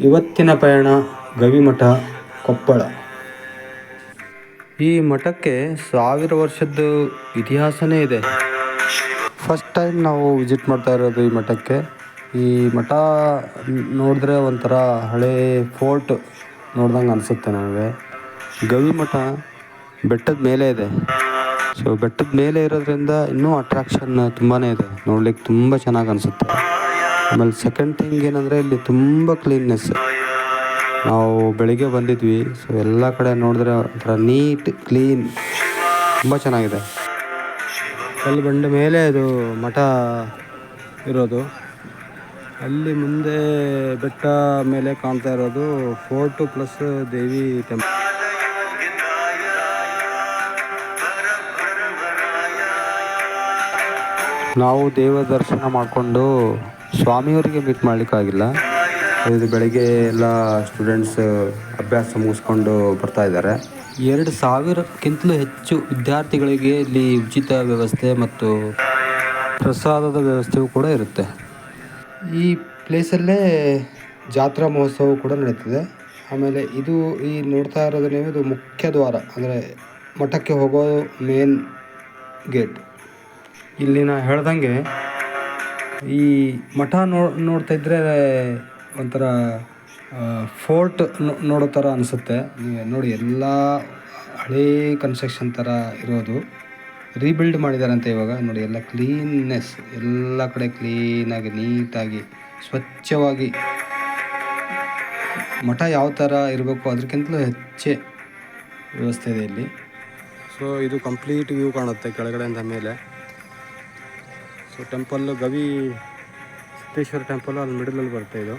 ಇವತ್ತಿನ ಪಯಣ ಗವಿಮಠ ಕೊಪ್ಪಳ. ಈ ಮಠಕ್ಕೆ ಸಾವಿರ ವರ್ಷದ್ದು ಇತಿಹಾಸನೇ ಇದೆ. ಫಸ್ಟ್ ಟೈಮ್ ನಾವು ವಿಸಿಟ್ ಮಾಡ್ತಾ ಇರೋದು ಈ ಮಠಕ್ಕೆ. ಈ ಮಠ ನೋಡಿದ್ರೆ ಒಂಥರ ಹಳೆ ಫೋರ್ಟ್ ನೋಡ್ದಂಗೆ ಅನಿಸುತ್ತೆ ನನಗೆ ಗವಿಮಠ ಬೆಟ್ಟದ ಮೇಲೆ ಇದೆ. ಸೊ ಬೆಟ್ಟದ ಮೇಲೆ ಇರೋದ್ರಿಂದ ಇನ್ನೂ ಅಟ್ರಾಕ್ಷನ್ ತುಂಬಾ ಇದೆ. ನೋಡ್ಲಿಕ್ಕೆ ತುಂಬ ಚೆನ್ನಾಗಿ ಅನಿಸುತ್ತೆ. ಆಮೇಲೆ ಸೆಕೆಂಡ್ ಥಿಂಗ್ ಏನಂದರೆ ಇಲ್ಲಿ ತುಂಬ ಕ್ಲೀನ್ನೆಸ್ ನಾವು ಬೆಳಿಗ್ಗೆ ಬಂದಿದ್ವಿ ಸೊ ಎಲ್ಲ ಕಡೆ ನೋಡಿದ್ರೆ ಒಂಥರ ನೀಟ್ ಕ್ಲೀನ್ ತುಂಬ ಚೆನ್ನಾಗಿದೆ. ಅಲ್ಲಿ ಬಂದ ಮೇಲೆ ಅದು ಮಠ ಇರೋದು. ಅಲ್ಲಿ ಮುಂದೆ ಬೆಟ್ಟ ಮೇಲೆ ಕಾಣ್ತಾ ಇರೋದು ಫೋರ್ಟು ಪ್ಲಸ್ ದೇವಿ ಟೆಂಪಲ್ ನಾವು ದೇವ ದರ್ಶನ ಮಾಡಿಕೊಂಡು ಸ್ವಾಮಿಯವರಿಗೆ ಮೀಟ್ ಮಾಡಲಿಕ್ಕಾಗಿಲ್ಲ. ಇದು ಬೆಳಗ್ಗೆ ಎಲ್ಲ ಸ್ಟೂಡೆಂಟ್ಸ್ ಅಭ್ಯಾಸ ಮುಗಿಸ್ಕೊಂಡು ಬರ್ತಾ ಇದ್ದಾರೆ. ಎರಡು ಸಾವಿರಕ್ಕಿಂತಲೂ ಹೆಚ್ಚು ವಿದ್ಯಾರ್ಥಿಗಳಿಗೆ ಇಲ್ಲಿ ಉಚಿತ ವ್ಯವಸ್ಥೆ ಮತ್ತು ಪ್ರಸಾದದ ವ್ಯವಸ್ಥೆಯೂ ಕೂಡ ಇರುತ್ತೆ. ಈ ಪ್ಲೇಸಲ್ಲೇ ಜಾತ್ರಾ ಮಹೋತ್ಸವ ಕೂಡ ನಡೀತದೆ. ಆಮೇಲೆ ಇದು ಈ ನೋಡ್ತಾ ಇರೋದು ನೀವು, ಇದು ಮುಖ್ಯ ದ್ವಾರ, ಅಂದರೆ ಮಠಕ್ಕೆ ಹೋಗೋ ಮೇನ್ ಗೇಟ್ ಇಲ್ಲಿ ನಾ ಹೇಳ್ದಂಗೆ ಈ ಮಠ ನೋಡ್ತಾ ಇದ್ದರೆ ಒಂಥರ ಫೋರ್ಟ್ ನೋಡೋ ಥರ ಅನಿಸುತ್ತೆ. ನೋಡಿ, ಎಲ್ಲ ಹಳೇ ಕನ್ಸ್ಟ್ರಕ್ಷನ್ ಥರ ಇರೋದು. ರೀಬಿಲ್ಡ್ ಮಾಡಿದಾರಂತೆ ಇವಾಗ. ನೋಡಿ, ಎಲ್ಲ ಕ್ಲೀನ್ನೆಸ್ ಎಲ್ಲ ಕಡೆ ಕ್ಲೀನಾಗಿ ನೀಟಾಗಿ, ಸ್ವಚ್ಛವಾಗಿ. ಮಠ ಯಾವ ಥರ ಇರಬೇಕು ಅದಕ್ಕಿಂತಲೂ ಹೆಚ್ಚೇ ವ್ಯವಸ್ಥೆ ಇದೆ ಇಲ್ಲಿ. ಸೊ ಇದು ಕಂಪ್ಲೀಟ್ ವ್ಯೂ ಕಾಣುತ್ತೆ ಕೆಳಗಡೆಯಿಂದ ಮೇಲೆ. So temple Gavi Siddeshwara temple ಅಲ್ಲಿ ಮಿಡಲಲ್ಲಿ ಬರ್ತಾ ಇದು.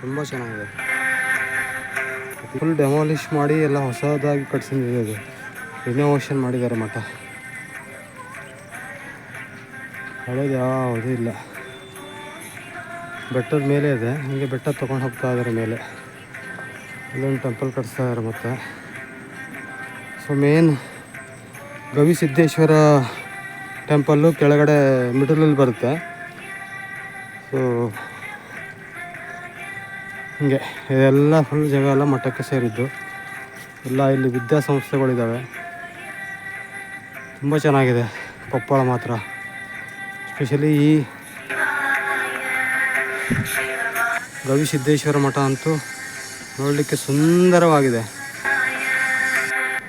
ತುಂಬ ಚೆನ್ನಾಗಿದೆ. ಫುಲ್ ಡೆಮಾಲಿಷ್ ಮಾಡಿ ಎಲ್ಲ ಹೊಸದಾಗಿ ಕಟ್ಸಿದ್ದಿದೆ ಅದು ರಿನೋವೇಷನ್ ಮಾಡಿದ್ದಾರೆ ಮಠ. ಹಳೇದು ಯಾವುದೂ ಇಲ್ಲ. ಬೆಟ್ಟದ ಮೇಲೆ ಇದೆ. ಹೀಗೆ ಬೆಟ್ಟ ತೊಗೊಂಡು ಹೋಗ್ತಾ ಇದಾರೆ ಮೇಲೆ. ಇಲ್ಲೊಂದು ಟೆಂಪಲ್ ಕಟ್ಸ್ತಾ ಇದ್ದಾರೆ ಮತ್ತೆ. So main Gavi Siddeshwara temple ಕೆಳಗಡೆ ಮಿಡಲಲ್ಲಿ ಬರುತ್ತೆ. ಸೊ ಹೀಗೆ. ಇದೆಲ್ಲ ಫುಲ್ ಜಾಗ ಎಲ್ಲ ಮಠಕ್ಕೆ ಸೇರಿದ್ದು. ಎಲ್ಲ ಇಲ್ಲಿ ವಿದ್ಯಾಸಂಸ್ಥೆಗಳಿದ್ದಾವೆ. ತುಂಬ ಚೆನ್ನಾಗಿದೆ. ಕೊಪ್ಪಳ ಮಾತ್ರ. ಸ್ಪೆಷಲಿ ಈ ಗವಿಸಿದ್ದೇಶ್ವರ ಮಠ ಅಂತೂ ನೋಡಲಿಕ್ಕೆ ಸುಂದರವಾಗಿದೆ.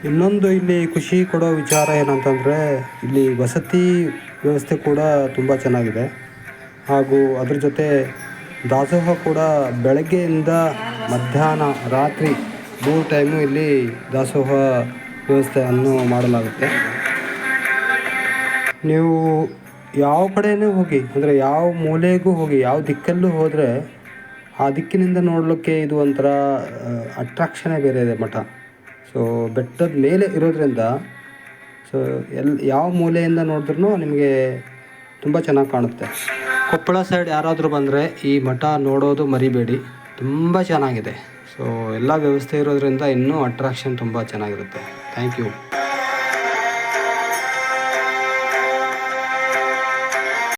ಇನ್ನೊಂದು ಇಲ್ಲಿ ಖುಷಿ ಕೊಡೋ ವಿಚಾರ ಏನಂತಂದರೆ, ಇಲ್ಲಿ ವಸತಿ ವ್ಯವಸ್ಥೆ ಕೂಡ ತುಂಬ ಚೆನ್ನಾಗಿದೆ. ಹಾಗೂ ಅದ್ರ ಜೊತೆ ದಾಸೋಹ ಕೂಡ ಬೆಳಗ್ಗೆಯಿಂದ ಮಧ್ಯಾಹ್ನ ರಾತ್ರಿ ಮೂರು ಟೈಮು ಇಲ್ಲಿ ದಾಸೋಹ ವ್ಯವಸ್ಥೆಯನ್ನು ಮಾಡಲಾಗುತ್ತೆ. ನೀವು ಯಾವ ಕಡೆಯೂ ಹೋಗಿ, ಅಂದರೆ ಯಾವ ಮೂಲೆಗೂ ಹೋಗಿ, ಯಾವ ದಿಕ್ಕಲ್ಲೂ ಹೋದರೆ ಆ ದಿಕ್ಕಿನಿಂದ ನೋಡಲಿಕ್ಕೆ ಇದು ಒಂಥರ ಅಟ್ರಾಕ್ಷನೇ ಬೇರೆ ಇದೆ ಮಠ. ಸೊ ಬೆಟ್ಟದ ಮೇಲೆ ಇರೋದ್ರಿಂದ ಸೊ ಎಲ್, ಯಾವ ಮೂಲೆಯಿಂದ ನೋಡಿದ್ರೂ ನಿಮಗೆ ತುಂಬ ಚೆನ್ನಾಗಿ ಕಾಣುತ್ತೆ. ಕೊಪ್ಪಳ ಸೈಡ್ ಯಾರಾದರೂ ಬಂದರೆ ಈ ಮಠ ನೋಡೋದು ಮರಿಬೇಡಿ. ತುಂಬ ಚೆನ್ನಾಗಿದೆ. ಸೊ ಎಲ್ಲ ವ್ಯವಸ್ಥೆ ಇರೋದ್ರಿಂದ ಇನ್ನೂ ಅಟ್ರಾಕ್ಷನ್ ತುಂಬ ಚೆನ್ನಾಗಿರುತ್ತೆ. Thank you